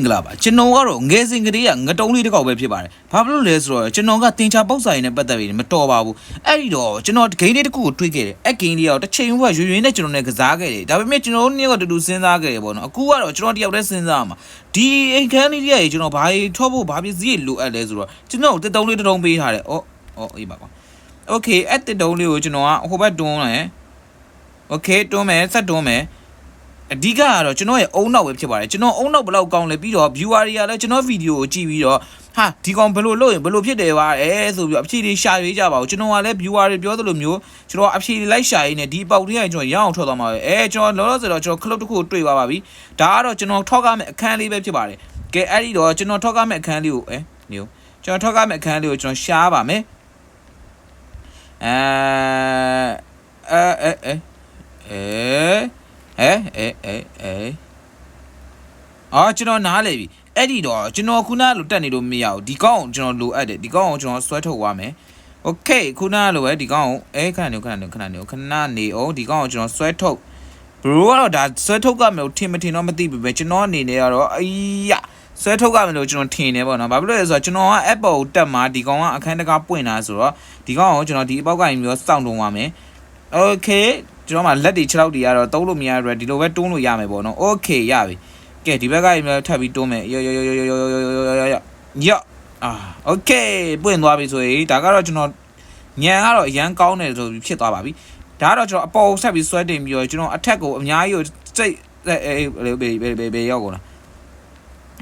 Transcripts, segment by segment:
င်္ဂလာပါကျွန်တော်ကတော့ငယ်စဉ်ကတည်းကငတုံးလေးတစ်ခေါက်ပဲဖြစ်ပါတယ်ဘာဖြစ်လို့လဲဆိုတော့ကျွန်တော်ကတင်ချပေါက်စာရည်နဲ့ပတ်သက်ပြီးမတော်ပါဘူးအဲ့ဒီတော့ကျွန်တော်ဂိမ်းလေးတစ်ခုကိုတွေးခဲ့တယ်အဲ့ဂိမ်းလေးကတော့တစ်ချိန်ဘဝရွရွနဲ့ကျွန်တော်နဲ့ကစားခဲ့တယ်ဒါပေမဲ့ကျွန်တော်နှစ်ယောက်တူတူစဉ်းစားခဲ့တယ်ပေါ့နော်အခုကတော့ကျွန်တော်တယောက်တည်းစဉ်းစားမှာဒီအိမ်ခန်းလေးကြီးကကျွန်တော်ဘာထောက်ဖို့ဘာပစ္စည်းလိုအပ်လဲဆိုတော့ကျွန်တော်တစ်တုံးလေးတစ်တုံးပေးထားတယ်အော်အော်အေးပါကွာโอเคအဲ့တစ်တုံးလေးကိုကျွန်တော်ကဟိုဘက်တွန်းတယ်โอเคတွန်းမယ်ဆက်တွန်းမယ် အဓိကကတော့ကျွန်တော်ရဲ့အုံနောက်ပဲဖြစ်ပါတယ်ကျွန်တော်အုံနောက်ဘလောက်ကောင်းလဲပြီးတော့ viewer တွေကလည်းကျွန်တော်ဗီဒီယိုကိုကြည့်ပြီးတော့ဟာဒီကောင်ဘယ်လိုလုပ်ရင်ဘယ်လိုဖြစ်တယ်ပါအဲဆိုပြီးတော့အဖြေတွေရှာရွေးကြပါဦးကျွန်တော်ကလည်း viewer တွေပြောသလိုမျိုးကျွန်တော်အဖြေတွေလိုက်ရှာရင်းနဲ့ဒီအပေါက်တွေကကျွန်တော်ရအောင်ထွက်သွားမှာပဲအဲကျွန်တော်လောလောဆယ်တော့ကျွန်တော် club တစ်ခုကိုတွေ့ပါပါပြီဒါကတော့ကျွန်တော်ထောက်ကားမဲ့အခန်းလေးပဲဖြစ်ပါတယ်ကဲအဲ့ဒီတော့ကျွန်တော်ထောက်ကားမဲ့အခန်းလေးကိုအဲညိုကျွန်တော်ထောက်ကားမဲ့အခန်းလေးကိုကျွန်တော်ရှားပါမယ်အဲအဲအဲအဲ အဲအဲအဲအဲအော်ကျွန်တော်နားလေပြီအဲ့ဒီတော့ကျွန်တော်ခုနလိုတက်နေလို့မရဘူးဒီကောင်ကိုကျွန်တော်လိုအပ်တယ်ဒီကောင်ကိုကျွန်တော်ဆွဲထုတ်သွားမယ်โอเคခုနလိုပဲဒီကောင်ကိုအဲခဏနေခဏနေခဏနေခဏနေအောင်ဒီကောင်ကိုကျွန်တော်ဆွဲထုတ်ဘရိုကတော့ဒါဆွဲထုတ်ကမယ်လို့ထင်မထင်တော့မသိဘူးပဲကျွန်တော်အနေနဲ့ကတော့အေးရဆွဲထုတ်ကမယ်လို့ကျွန်တော်ထင်နေပေါ့နော်ဘာဖြစ်လို့လဲဆိုတော့ကျွန်တော်က Apple ကိုတက်မှာဒီကောင်ကအခန်းတကားပွင့်လာဆိုတော့ဒီကောင်ကိုကျွန်တော်ဒီအပေါက်ကရင်မျိုးစောင့်တုံးသွားမယ်โอเค ကျွန်တော်မှလက်တွေခြေထောက်တွေကတော့တုံးလို့မရတော့ဒီလိုပဲတွန်းလို့ရမယ်ပေါ့နော်โอเคရပြီကဲဒီဘက်ကအိမ်လည်းထပ်ပြီးတွန်းမယ်ရောရောရောရောရောရောရောရောရောရောအာโอเคပွင့်သွားပြီဆိုရင်ဒါကတော့ကျွန်တော်ညံကတော့အရန်ကောင်းတယ်ဆိုပြီးဖြစ်သွားပါပြီဒါကတော့ကျွန်တော်အပေါ်ဆက်ပြီးဆွဲတင်ပြီးတော့ကျွန်တော်အထက်ကိုအများကြီးကိုစိတ်အဲဘေဘေဘေဘေရောက်ကုန်လား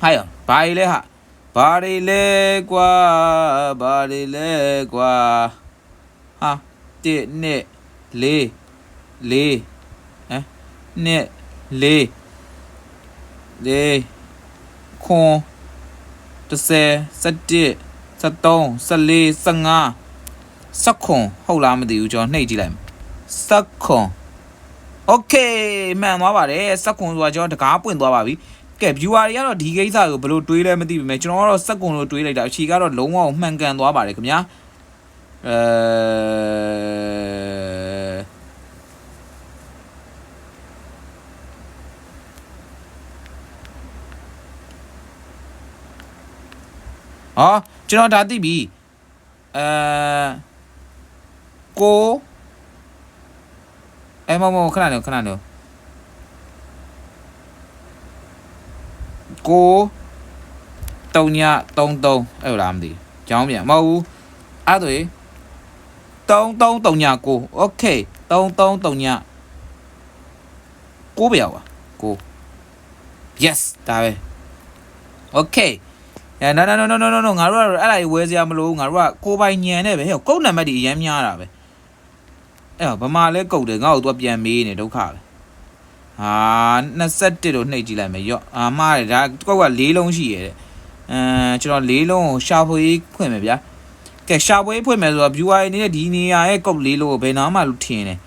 ဟာရဘာကြီးလဲဟာဘာတွေလဲကွာဘာတွေလဲကွာဟာ1 2 4 လေးဟမ်နှစ်လေးလေးခွန်တစ်ဆယ်စက်တစ်စက်သုံးစက်လေးစက်ငါစက်ခွန်ဟုတ်လားမသိဘူးကျွန်တော်နှိပ်ကြည့်လိုက်စက်ခွန်โอเคမှန်သွားပါတယ်စက်ခွန်ဆိုတာကျွန်တော်တကားပွင့်သွားပါပြီကဲ viewer တွေကတော့ဒီကိစ္စကိုဘယ်လိုတွေးလဲမသိပါဘူးကျွန်တော်ကတော့စက်ကွန်လို့တွေးလိုက်တာအခြေကတော့လုံးဝမှန်ကန်သွားပါတယ်ခင်ဗျာအဲ ဟောကျွန်တော်ဒါသိပြီအဲကိုအဲမမခဏနေခဏနေကိုတုံညာ33အဲ့လားမသိကျောင်းပြန်မဟုတ်ဘူးအဲ့ဒါ33တုံညာကိုโอเค33တုံညာကိုပြောပါကို yes ဒါပဲ okay အဲနော်နော်နော်နော်နော်ငါတို့ကအဲ့ဒါကြီးဝဲစရာမလိုဘူးငါတို့ကကိုပိုင်ညံနေပဲဟဲ့ကုတ်နံပါတ်တွေအရင်များတာပဲအဲ့ဗမာလဲကုတ်တယ်ငါ့ကိုသူကပြန်မေးနေဒုက္ခပဲဟာ21တို့နှိပ်ကြည့်လိုက်မယ်ရော့အာမားတယ်ဒါကောက်က၄လုံးရှိရဲ့အဲကျွန်တော်၄လုံးကိုရှာဖွေဖွင့်မယ်ဗျာကဲရှာဖွေဖွင့်မယ်ဆိုတော့ viewer အနေနဲ့ဒီနေရာရဲ့ကုတ်၄လုံးကိုဘယ်နာမှလို့ထင်တယ်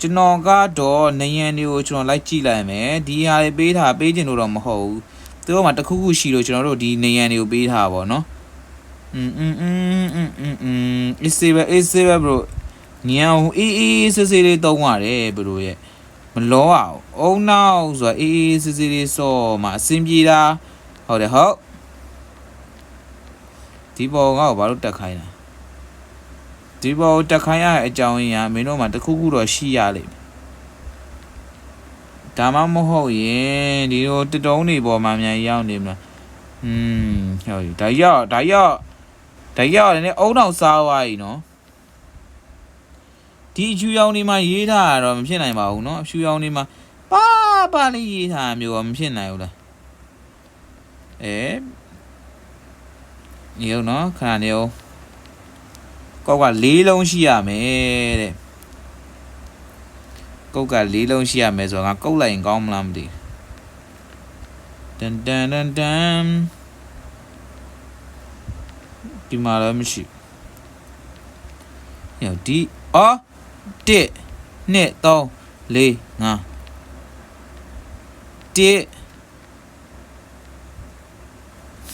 ကျွန်တော်ကတော့နယံတွေကိုကျွန်တော်လိုက်ကြည့်လိုက်မယ်ဒီဟာတွေပေးတာပေးခြင်းလို့တော့မဟုတ်ဘူး သူတို့မှာတခုခုရှိလို့ကျွန်တော်တို့ဒီနေရန်တွေကိုပေးထားပါဗောနော်อืมอืมอืมอืมอืมอืม is save is save bro ညောင်အေးအေးစစ်စစ်လေးတုံးရတယ်ဘရိုရဲ့မလောအောင်အုံနောက်ဆိုတာအေးအေးစစ်စစ်လေးစော့မှအဆင်ပြေတာဟုတ်တယ်ဟုတ်ဒီပေါ်ငါ့ကိုဘာလို့တက်ခိုင်းလဲဒီပေါ်တက်ခိုင်းရတဲ့အကြောင်းရင်းကမင်းတို့မှာတခုခုတော့ရှိရလိမ့်မယ် ဒါမှမဟုတ်ရင်ဒီလိုတတုံးတွေပေါ်မှာမြန်ရောက်နေမလားอืมဟုတ်ပြီဒါရောက်ဒါရောက်ဒါရောက်လည်းအုံအောင်စားသွားပြီနော်ဒီအချူရောင်တွေမှာရေးထားတာတော့မဖြစ်နိုင်ပါဘူးเนาะအချူရောင်တွေမှာပါပါလေးရေးထားမျိုးတော့မဖြစ်နိုင်ဘူးလားအဲညောနော်ခဏနေအောင်ကောက်က၄လုံးရှိရမယ်တဲ့ ကုတ်က၄လုံးရှိရမယ်ဆိုတော့ငါကုတ်လိုက်ရင်ကောင်းမလားမသိတန်တန်တန်တန်ဒီမှာလည်းမရှိညဒီအော်1 2 3 4 5 1 2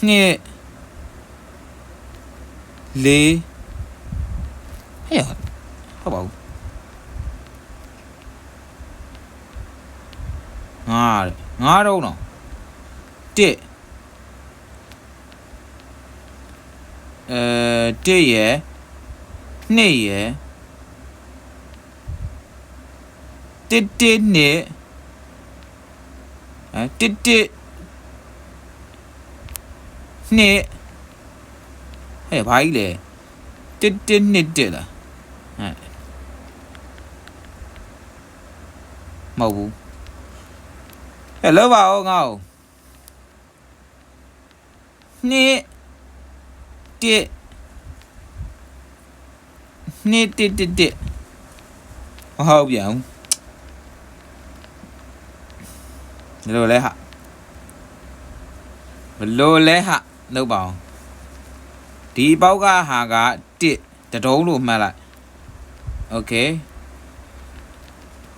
4 4ဟဲ့ဟုတ်ပါဘူး 9တဲ့9တုံးတော့1အဲ1ရယ်2ရယ်တစ်တစ်နှစ်အဲတစ်တစ်နှစ်ဟဲ့ဘာကြီးလဲတစ်တစ်နှစ်တစ်လားဟဲ့မဟုတ်ဘူး ဟဲ့လောပါဦးငါ့ကိုနှစ်တစ်နှစ်တစ်တစ်တစ်မဟုတ်ပြန်ဘူးဘယ်လိုလဲဟာဘယ်လိုလဲဟာလောက်ပါအောင်ဒီပေါက်ကဟာကတစ်တတုံးလို့မှတ်လိုက်โอเค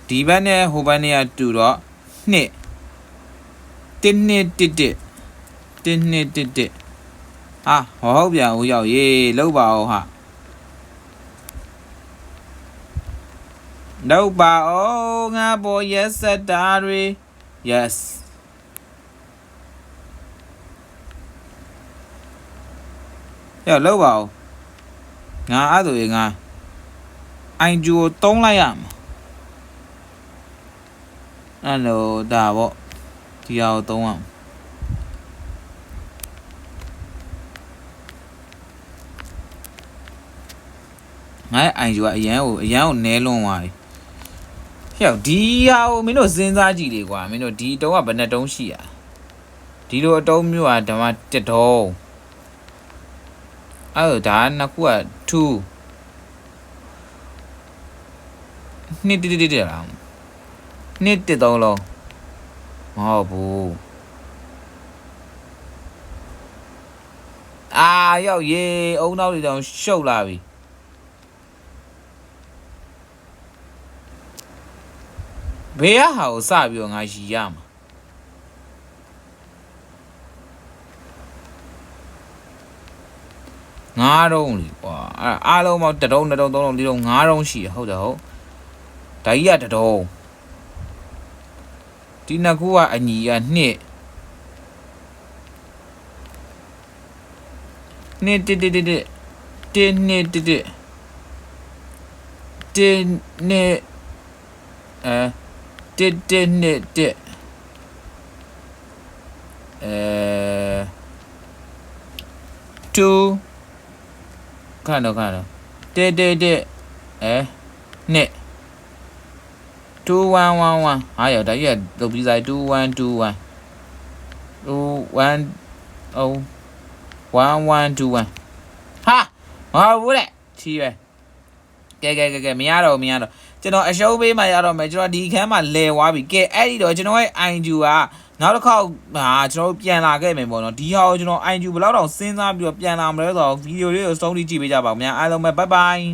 ဒီဘက်နဲ့ဟိုဘက်နဲ့ကတူတော့နှစ် တစ်နှစ်တစ်တစ်တစ်နှစ်တစ်တစ်ဟာဟောဟုတ်ပြန်ဦးရောက်ရေးလောက်ပါအောင်ဟာလောက်ပါအောင်ငါပေါ်ရက်စက်တာတွေ yes ရောက်လောက်ပါအောင်ငါအဲ့ဆိုရင်ငါအိုင်ဂျူကိုတုံးလိုက်ရမှာအဲ့လိုဒါပေါ့ ဒီဟာကိုတုံးရမှာငါရဲ့အိုင်ဂျူကအရန်ကိုအရန်ကိုနဲလွန်သွားပြီဟဲ့ဒီဟာကိုမင်းတို့စဉ်းစားကြည့်လေကွာမင်းတို့ဒီတုံးကဘယ်နှတုံးရှိရဒီလိုအတုံးမျိုးอ่ะဓမ္မတက်တုံးအဲ့တော့ဒါနှစ်ခုက2နှစ်တိတိတိလားနှစ်တစ်သုံးလုံး မဟုတ်ဘူးအာရောက်ရေအုံနောက်တွေတောင်ရှုပ်လာပြီဘေးကဟာကိုစပြီးတော့ငါရီရမှာငါးတုံးလीကွာအဲ့အားလုံးပေါင်းတစ်တုံးနှစ်တုံးသုံးတုံးလေးတုံးငါးတုံးရှိရဟုတ်တယ်ဟုတ်ဒါကြီးကတစ်တုံး ဒီနှစ်ခုကအညီကနှစ်နှစ်တစ်တစ်တစ်တစ်တစ်နှစ်တစ်တစ်တစ်နှစ်အဲတစ်တစ်နှစ်တစ်အဲ2ခဏတော့ခဏတော့တစ်တစ်တစ်အဲနှစ် 2111ဟာရဒါကြီးကသုတ်ပြီးစား2121 21 oh 1121ဟာမဟုတ်ဘူးလေချီပဲကဲကဲကဲကဲမရတော့မရတော့ကျွန်တော်အရှုံးပေးမှရတော့မယ်ကျွန်တော်ဒီခန်းမှာလဲသွားပြီကဲအဲ့ဒီတော့ကျွန်တော်ရဲ့ ING ကနောက်တစ်ခေါက်ဟာကျွန်တော်တို့ပြန်လာခဲ့မယ်ပေါ့နော်ဒီဟာကိုကျွန်တော် ING ဘယ်လောက်တောင်စဉ်းစားပြီးတော့ပြန်လာမလဲဆိုတော့ဗီဒီယိုလေးကိုစုံးကြည့်ပေးကြပါဦးများအားလုံးပဲ bye bye